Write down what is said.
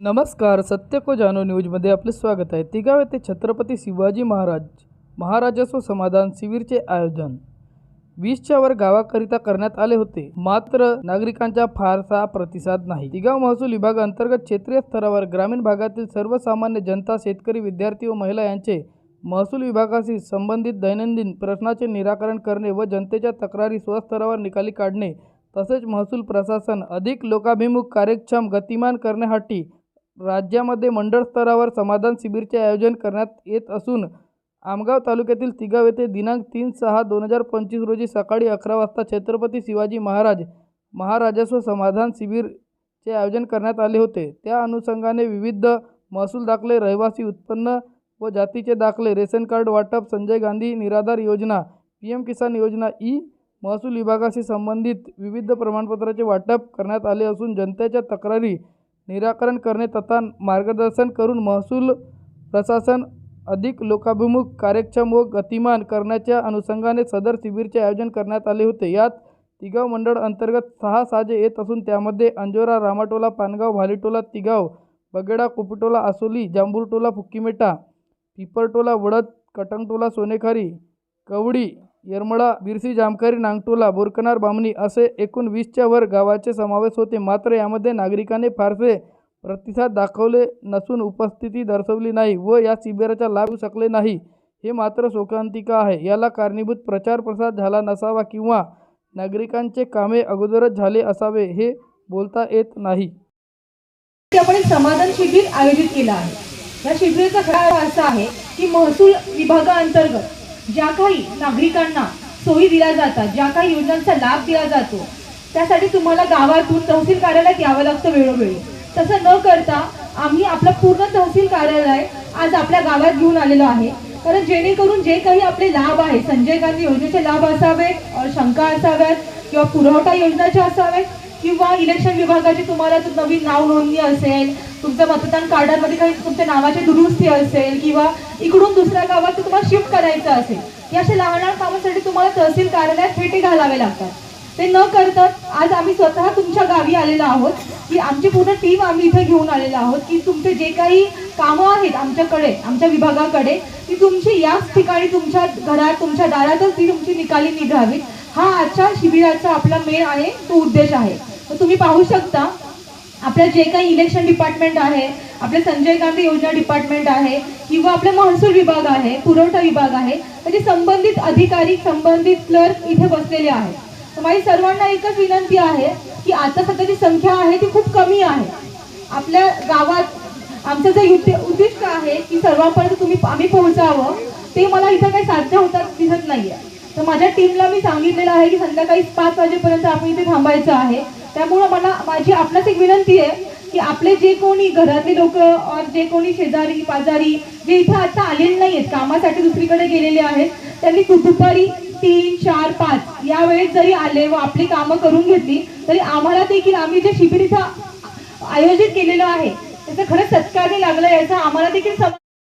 नमस्कार सत्य को जानो न्यूजमध्ये आपले स्वागत आहे. तिगाव येथे छत्रपती शिवाजी महाराज महाराजस्व समाधान शिबिरचे आयोजन. वीसच्या वर गावाकरिता करण्यात आले होते. मात्र नागरिकांचा फारसा प्रतिसाद नाही. तिगाव महसूल विभाग अंतर्गत क्षेत्रीय स्तरावर ग्रामीण भागातील सर्वसामान्य जनता शेतकरी विद्यार्थी व महिला यांचे महसूल विभागाशी संबंधित दैनंदिन प्रश्नाचे निराकरण करणे व जनतेच्या तक्रारी स्वस्तरावर निकाली काढणे तसेच महसूल प्रशासन अधिक लोकाभिमुख कार्यक्षम गतिमान करण्यासाठी राज्यामध्ये मंडळ स्तरावर समाधान शिबिरचे आयोजन करण्यात येत असून आमगाव तालुक्यातील तिगाव येथे दिनांक तीन सहा दोन हजार पंचवीस रोजी सकाळी अकरा वाजता छत्रपती शिवाजी महाराज महाराजस्व समाधान शिबिरचे आयोजन करण्यात आले होते. त्या अनुषंगाने विविध महसूल दाखले रहिवासी उत्पन्न व जातीचे दाखले रेशन कार्ड वाटप संजय गांधी निराधार योजना पी एम किसान योजना ई महसूल विभागाशी संबंधित विविध प्रमाणपत्राचे वाटप करण्यात आले असून जनतेच्या तक्रारी निराकरण करणे तथा मार्गदर्शन करून महसूल प्रशासन अधिक लोकाभिमुख कार्यक्षम व गतिमान करण्याच्या अनुषंगाने सदर शिबिरचे आयोजन करण्यात आले होते. यात तिगाव मंडळ अंतर्गत सहा साजे येत असून त्यामध्ये अंजोरा रामाटोला पानगाव भालीटोला तिगाव बगेडा कुपटोला आसोली जांभूरटोला फुक्कीमेटा पिपरटोला वडद कटंगटोला सोनेखारी कवडी येरमळा बिरसी जामकारी नांगटोला बोरकनार बामणी असे एकूण वीसच्या वर गावाचे समावेश होते. मात्र यामध्ये नागरिकांनी फारसे प्रतिसाद दाखवले नसून उपस्थिती दर्शवली नाही व या शिबिराचा लाभ घेऊ शकले नाही. हे मात्र शोकांतिका आहे. याला कारणीभूत प्रचार प्रसार झाला नसावा किंवा नागरिकांचे कामे अगोदरच झाले असावे हे बोलता येत नाही. आपण एक समाधान शिबिर आयोजित केलं आहे. या शिबिराचा खरा असा आहे की महसूल विभागाअंतर्गत ज्या काही नागरिकांना सोयी दिल्या जातात ज्या काही योजनांचा लाभ दिला जातो त्यासाठी तुम्हाला गावातून तहसील कार्यालयात यावं लागतं वेळोवेळी. तसं न करता आम्ही आपलं पूर्ण तहसील कार्यालय आज आपल्या गावात घेऊन आलेलो आहे. कारण जेणेकरून जे काही आपले लाभ आहे संजय गांधी योजनेचे लाभ असावेत शंका असाव्यात किंवा पुरवठा योजनाच्या असावेत किंवा इलेक्शन विभागाची तुम्हाला नवीन नाव नोंदणी असेल तुमच्या मतदान कार्डामध्ये काही तुमच्या नावाची दुरुस्ती असेल किंवा इकडून दुसऱ्या गावात तुम्हाला शिफ्ट करायचं असेल या अशा लहान लहान कामासाठी तुम्हाला तहसील कार्यालयात फेटे घालावे लागतात. ते न करता आज आम्ही स्वतः तुमच्या गावी आलेलो आहोत की आमची पूर्ण टीम आम्ही इथे घेऊन आलेलो आहोत की तुमचे जे काही कामं आहेत आमच्याकडे आमच्या विभागाकडे ती तुमची याच ठिकाणी तुमच्या घरात तुमच्या दारातच ती तुमची निकाली निघावी हा आजच्या शिबिराचा आपला मेन आहे तो उद्देश आहे. तर तुम्ही पाहू शकता आपलं जे काही इलेक्शन डिपार्टमेंट आहे आपले संजय गांधी योजना डिपार्टमेंट आहे किंवा आपले महसूल विभाग आहे पुरवठा विभाग आहे म्हणजे संबंधित अधिकारी संबंधित क्लर्क इथे बसलेले आहेत. तर माझी सर्वांना एकच विनंती आहे की आता सध्याची संख्या आहे ती खूप कमी आहे. आपल्या गावात आमचं जे युद्ध उद्दिष्ट आहे की सर्वांपर्यंत तुम्ही आम्ही पोहोचावं ते मला इथं काही साध्य होतात दिसत नाहीये. तर माझ्या टीमला मी सांगितलेलं आहे की संध्याकाळी पाच वाजेपर्यंत आपण इथे थांबायचं आहे. त्यामुळं मला माझी आपल्याच एक विनंती आहे की आपले जे कोणी घरातले लोक और जे कोणी शेजारी पाजारी जे इथं आता आलेले नाही आहेत कामासाठी दुसरीकडे गेलेले आहेत त्यांनी दुपारी तीन चार पाच या वेळेत जरी आले व आपली कामं करून घेतली तरी आम्हाला देखील आम्ही जे शिबिर इथं आयोजित केलेलं आहे त्याचं खरंच सत्कार्य लागलं याचा आम्हाला देखील